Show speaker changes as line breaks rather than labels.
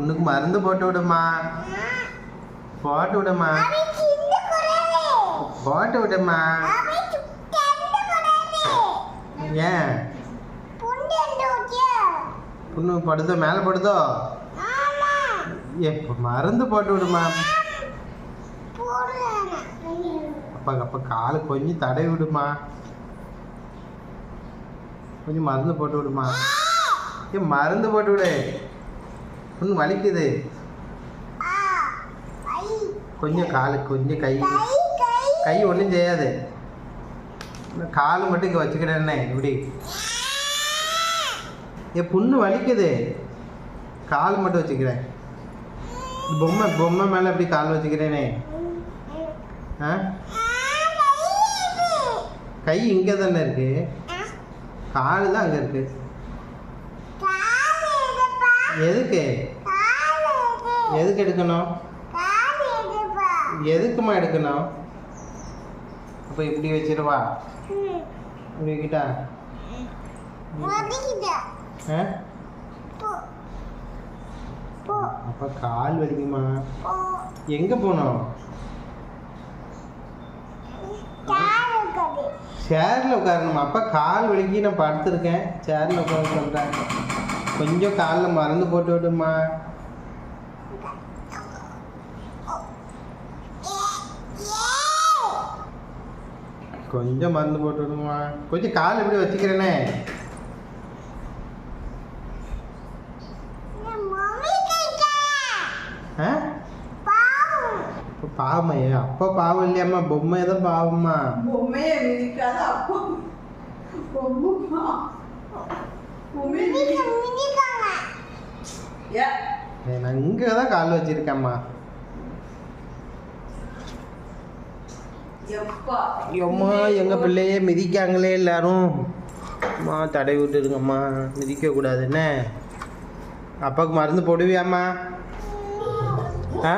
புண்ணுக்கு மருந்து போட்டு விடுமா? போட்டு விடுமா? போட்டு விடுமா? ஏன்? புண்ணு படுதோ மேலே படுதோ? ஏ மருந்து போட்டு விடுமா? அப்பா அப்பா காலு கொஞ்சம் தடவி விடுமா? கொஞ்சம் மருந்து போட்டு விடுமா? ஏ மருந்து போட்டு விடு. புண்ணு வலிக்குது. கொஞ்சம் காலு கொஞ்சம் கை. கை ஒன்றும் செய்யாது. காலு மட்டும் இங்கே வச்சுக்கிறேன்னே இப்படி. ஏ புண்ணு வலிக்குது. கால் மட்டும் வச்சுக்கிறேன் பொம்மை பொம்மை மேலே அப்படி கால் வச்சுக்கிறேனே? ஆ? கை இங்கே தானே இருக்குது கால் தான் அங்கே இருக்குது எதுக்கு? எதுக்கு எடுக்கணும்? எதுக்குமா எடுக்கணும்? அப்போ இப்படி வச்சிருவா இப்படி வைக்கிட்டா அப்போ கால் வலிக்குமா? எங்கே போனோம்? சேரில் உட்காரணுமா? அப்பா கால் வலிக்கி நான் படுத்திருக்கேன். சேரில் உட்கார சொல்கிறேன் கொஞ்சம் காலில் மருந்து போட்டு விடுமா? கொஞ்சம் மருந்து போட்டு விடுமா? கொஞ்சம் கால் எப்படி வச்சுக்கிறேனே. ஆ? இப்போ பாவமா ஏ அப்பா பாவம் இல்லையாம்மா? பொம்மை தான் பாவம்மா.
பொம்மையை மிதிக்காத அப்போ பொம்மை
நான் இங்கே தான் கால் வச்சிருக்கேம்மா
எப்பா.
ஐயோம்மா எங்கள் பிள்ளையே மிதிக்காங்களே எல்லாரும். அம்மா தடவி விட்டுருங்கம்மா மிதிக்கக்கூடாது என்ன அப்பாவுக்கு மருந்து போடுவியாம்மா? ஆ?